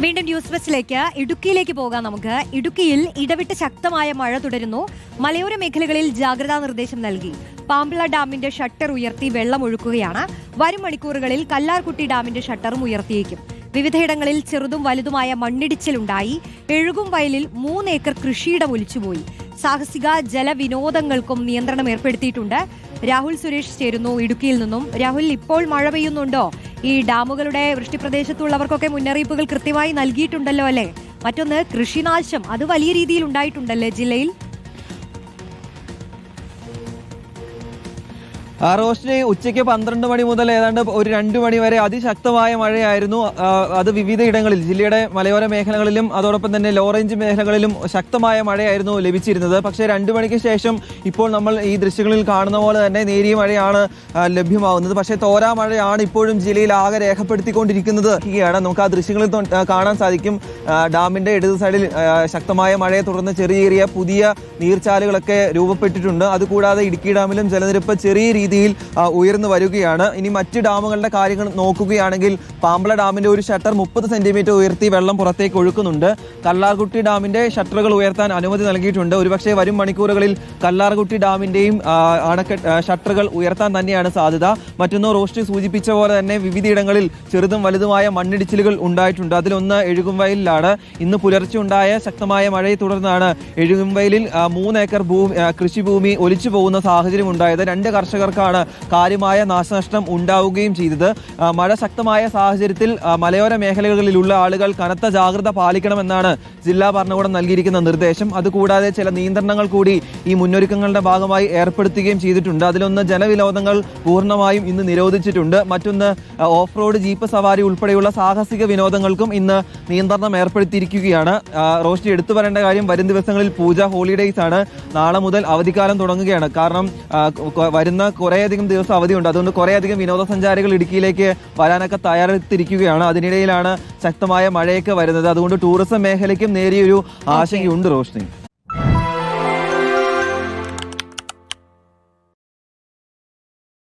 വീണ്ടും ന്യൂസ് ബസ്സിലേക്ക് ഇടുക്കിയിലേക്ക് പോകാം നമുക്ക്. ഇടുക്കിയിൽ ഇടവിട്ട് ശക്തമായ മഴ തുടരുന്നു. മലയോര മേഖലകളിൽ ജാഗ്രതാ നിർദ്ദേശം നൽകി. പാമ്പിള ഡാമിന്റെ ഷട്ടർ ഉയർത്തി വെള്ളം ഒഴുക്കുകയാണ്. വരും മണിക്കൂറുകളിൽ കല്ലാർകുട്ടി ഡാമിന്റെ ഷട്ടറും ഉയർത്തിയേക്കും. വിവിധയിടങ്ങളിൽ ചെറുതും വലുതുമായ മണ്ണിടിച്ചിലുണ്ടായി എഴുകും വയലിൽ മൂന്ന് ഏക്കർ കൃഷിയിടം ഒലിച്ചുപോയി. സാഹസിക ജലവിനോദങ്ങൾക്കും നിയന്ത്രണം ഏർപ്പെടുത്തിയിട്ടുണ്ട്. രാഹുൽ സുരേഷ് ചേരുന്നു ഇടുക്കിയിൽ നിന്നും. രാഹുൽ ഇപ്പോൾ മഴ പെയ്യുന്നുണ്ടോ? ഈ ഡാമുകളുടെ വൃഷ്ടിപ്രദേശത്തുള്ളവർക്കൊക്കെ മുന്നറിയിപ്പുകൾ കൃത്യമായി നൽകിയിട്ടുണ്ടല്ലോ അല്ലേ? മറ്റൊന്ന് കൃഷിനാശം. അത് വലിയ രീതിയിൽ ഉണ്ടായിട്ടുണ്ടല്ലേ ജില്ലയിൽ? റോഷ്നി ഉച്ചയ്ക്ക് പന്ത്രണ്ട് മണി മുതൽ ഏതാണ്ട് ഒരു രണ്ട് മണി വരെ അതിശക്തമായ മഴയായിരുന്നു. അത് വിവിധ ഇടങ്ങളിൽ ജില്ലയുടെ മലയോര മേഖലകളിലും അതോടൊപ്പം തന്നെ ലോ റേഞ്ച് മേഖലകളിലും ശക്തമായ മഴയായിരുന്നു ലഭിച്ചിരുന്നത്. പക്ഷേ രണ്ട് മണിക്ക് ശേഷം ഇപ്പോൾ നമ്മൾ ഈ ദൃശ്യങ്ങളിൽ കാണുന്ന പോലെ തന്നെ നേരിയ മഴയാണ് ലഭ്യമാവുന്നത്. പക്ഷേ തോരാ മഴയാണ് ഇപ്പോഴും ജില്ലയിൽ ആകെ രേഖപ്പെടുത്തിക്കൊണ്ടിരിക്കുന്നത്. നമുക്ക് ആ ദൃശ്യങ്ങളിൽ കാണാൻ സാധിക്കും. ഡാമിന്റെ ഇടത് സൈഡിൽ ശക്തമായ മഴയെ തുടർന്ന് ചെറിയ ചെറിയ പുതിയ നീർച്ചാലുകളൊക്കെ രൂപപ്പെട്ടിട്ടുണ്ട്. അതുകൂടാതെ ഇടുക്കി ഡാമിലും ജലനിരപ്പ് ചെറിയ രീതിയിൽ ആ, ഉയർന്നു വരികയാണ്. ഇനി മറ്റ് ഡാമുകളുടെ കാര്യങ്ങൾ നോക്കുകയാണെങ്കിൽ പാമ്പള ഡാമിന്റെ ഒരു ഷട്ടർ മുപ്പത് സെന്റിമീറ്റർ ഉയർത്തി വെള്ളം പുറത്തേക്ക് ഒഴുക്കുന്നുണ്ട്. കല്ലാർകുട്ടി ഡാമിന്റെ ഷട്ടറുകൾ ഉയർത്താൻ അനുമതി നൽകിയിട്ടുണ്ട്. ഒരുപക്ഷെ വരും മണിക്കൂറുകളിൽ കല്ലാർകുട്ടി ഡാമിന്റെയും അണക്കെട്ട് ഷട്ടറുകൾ ഉയർത്താൻ തന്നെയാണ് സാധ്യത. മറ്റൊന്നോ റോസ്റ്റ് സൂചിപ്പിച്ച പോലെ തന്നെ വിവിധയിടങ്ങളിൽ ചെറുതും വലുതുമായ മണ്ണിടിച്ചിലുകൾ ഉണ്ടായിട്ടുണ്ട്. അതിലൊന്ന് എഴുകുംവയലിലാണ്. ഇന്ന് പുലർച്ചെ ഉണ്ടായ ശക്തമായ മഴയെ തുടർന്നാണ് എഴുകുംവയലിൽ മൂന്നേക്കർ ഭൂമി കൃഷിഭൂമി ഒലിച്ചു പോകുന്ന സാഹചര്യം ഉണ്ടായത് രണ്ട് കർഷകർക്കാണ് കാര്യമായ നാശനഷ്ടം ഉണ്ടാവുകയും ചെയ്തത്. മഴ ശക്തമായ സാഹചര്യത്തിൽ മലയോര മേഖലകളിലുള്ള ആളുകൾ കനത്ത ജാഗ്രത പാലിക്കണമെന്നാണ് ജില്ലാ ഭരണകൂടം നൽകിയിരിക്കുന്ന നിർദ്ദേശം. അതുകൂടാതെ ചില നിയന്ത്രണങ്ങൾ കൂടി ഈ മുന്നൊരുക്കങ്ങളുടെ ഭാഗമായി ഏർപ്പെടുത്തുകയും ചെയ്തിട്ടുണ്ട്. അതിലൊന്ന് ജനവിനോദങ്ങൾ പൂർണമായും ഇന്ന് നിരോധിച്ചിട്ടുണ്ട്. മറ്റൊന്ന് ഓഫ് റോഡ് ജീപ്പ് സവാരി ഉൾപ്പെടെയുള്ള സാഹസിക വിനോദങ്ങൾക്കും ഇന്ന് നിയന്ത്രണം ഏർപ്പെടുത്തിയിരിക്കുകയാണ്. റോഷ്നി എടുത്തു പറയേണ്ട കാര്യം വരും ദിവസങ്ങളിൽ പൂജ ഹോളിഡേയ്സ് ആണ് നാളെ മുതൽ അവധിക്കാലം തുടങ്ങുകയാണ്. കാരണം വരുന്ന കുറേയധികം ദിവസം അവധിയുണ്ട്. അതുകൊണ്ട് കുറേയധികം വിനോദസഞ്ചാരികൾ ഇടുക്കിയിലേക്ക് വരാനൊക്കെ തയ്യാറെടുത്തിരിക്കുകയാണ്. അതിനിടയിലാണ് ശക്തമായ മഴയൊക്കെ വരുന്നത്. അതുകൊണ്ട് ടൂറിസം മേഖലയ്ക്കും നേരിയൊരു ആശങ്കയുണ്ട് റോഷ്നി.